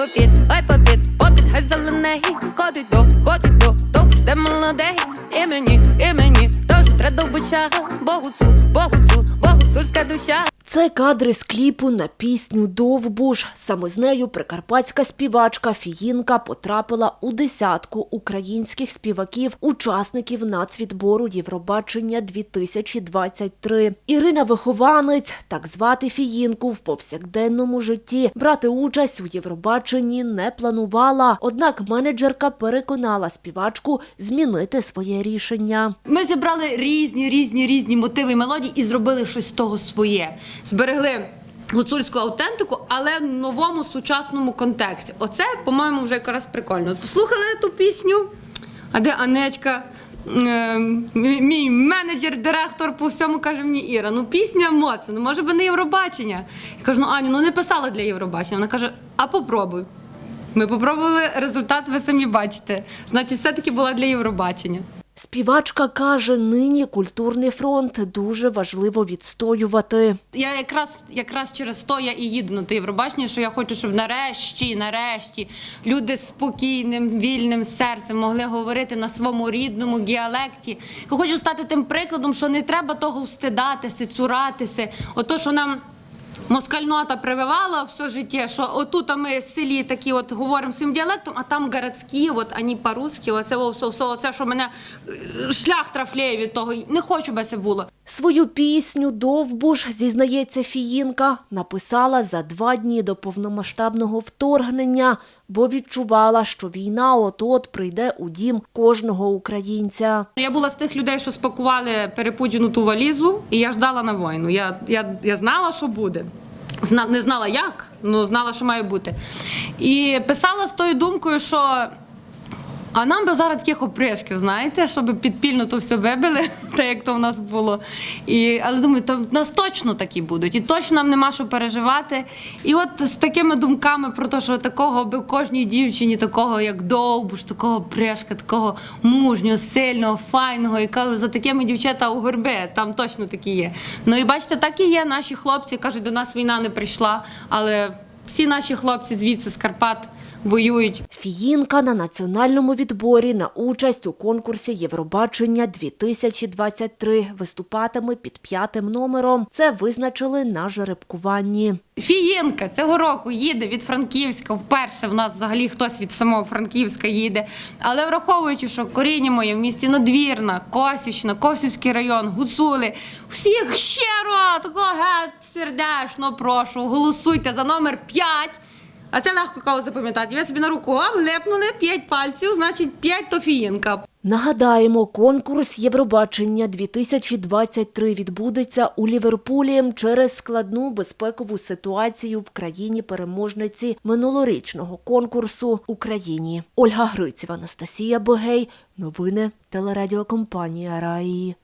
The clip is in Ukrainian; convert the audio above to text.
попід, ой попід, попід, хай зелений, ходить до, ходить до, то де молодий. І мені, і мені, теж треба бочага, Богу цу, Богу цу, Богу цурська душа. Це кадри з кліпу на пісню Довбуш. Саме з нею прикарпатська співачка Фіїнка потрапила у десятку українських співаків, учасників нацвідбору Євробачення 2023. Ірина Вихованець, так звати Фіїнку в повсякденному житті. Брати участь у Євробаченні не планувала. Однак менеджерка переконала співачку змінити своє рішення. Ми зібрали різні, різні, різні мотиви мелодії і зробили щось з того своє. Зберегли гуцульську аутентику, але в новому сучасному контексті. Оце, по-моєму, вже якраз прикольно. Послухали ту пісню, а де Анечка? Е, Мій менеджер, директор по всьому каже мені Іра, ну пісня моцна, ну може би не Євробачення. Я кажу, ну Аню, ну не писала для Євробачення. Вона каже, а попробуй. Ми попробували результат, ви самі бачите. Значить, все-таки була для Євробачення. Співачка каже, нині культурний фронт дуже важливо відстоювати. Я якраз якраз через то я і їду на те Євробачення, що я хочу, щоб нарешті, нарешті люди спокійним, вільним серцем могли говорити на своєму рідному діалекті. Хочу стати тим прикладом, що не треба того встидатися, цуратися. Ото, що нам. Москальнота прививала все життя, що отут ми в селі такі от говоримо своїм діалектом, а там городські, от ані по-русски, оце все, все, оце, що мене е, шлях трафлеє від того. Не хочу би це було. Свою пісню Довбуш, зізнається Фіїнка, написала за два дні до повномасштабного вторгнення, бо відчувала, що війна от-от прийде у дім кожного українця. Я була з тих людей, що спакували перепуджену ту валізу, і я ждала на війну. Я, я, я знала, що буде. Не знала як, але знала, що має бути. І писала з тою думкою, що. А нам би зараз таких опришків, знаєте, щоб підпільно то все вибили, так як то в нас було. І, але думаю, то в нас точно такі будуть, і точно нам нема що переживати. І от з такими думками про те, що такого би кожній дівчині, такого як Довбуш, такого пришка, такого мужнього, сильного, файного. І кажу, за такими дівчата у горби, там точно такі є. Ну і бачите, так і є. Наші хлопці кажуть, до нас війна не прийшла, але всі наші хлопці звідси з Карпат воюють. Фіїнка на національному відборі на участь у конкурсі Євробачення 2023 виступатиме під п'ятим номером. Це визначили на жеребкуванні. Фієнка цього року їде від Франківська. Вперше в нас взагалі хтось від самого Франківська їде. Але враховуючи, що коріння моє в місті Надвірна, Косівщина, Косівський район, Гуцули, всіх щиро, такого геть сердечно прошу, голосуйте за номер 5. А це легко кого запам'ятати. Ви собі на руку оп, лепнули 5 пальців, значить 5 то фієнка. Нагадаємо, конкурс Євробачення 2023 відбудеться у Ліверпулі через складну безпекову ситуацію в країні переможниці минулорічного конкурсу Україні. Ольга Грицєва, Анастасія Богей. Новини телерадіокомпанія Раї.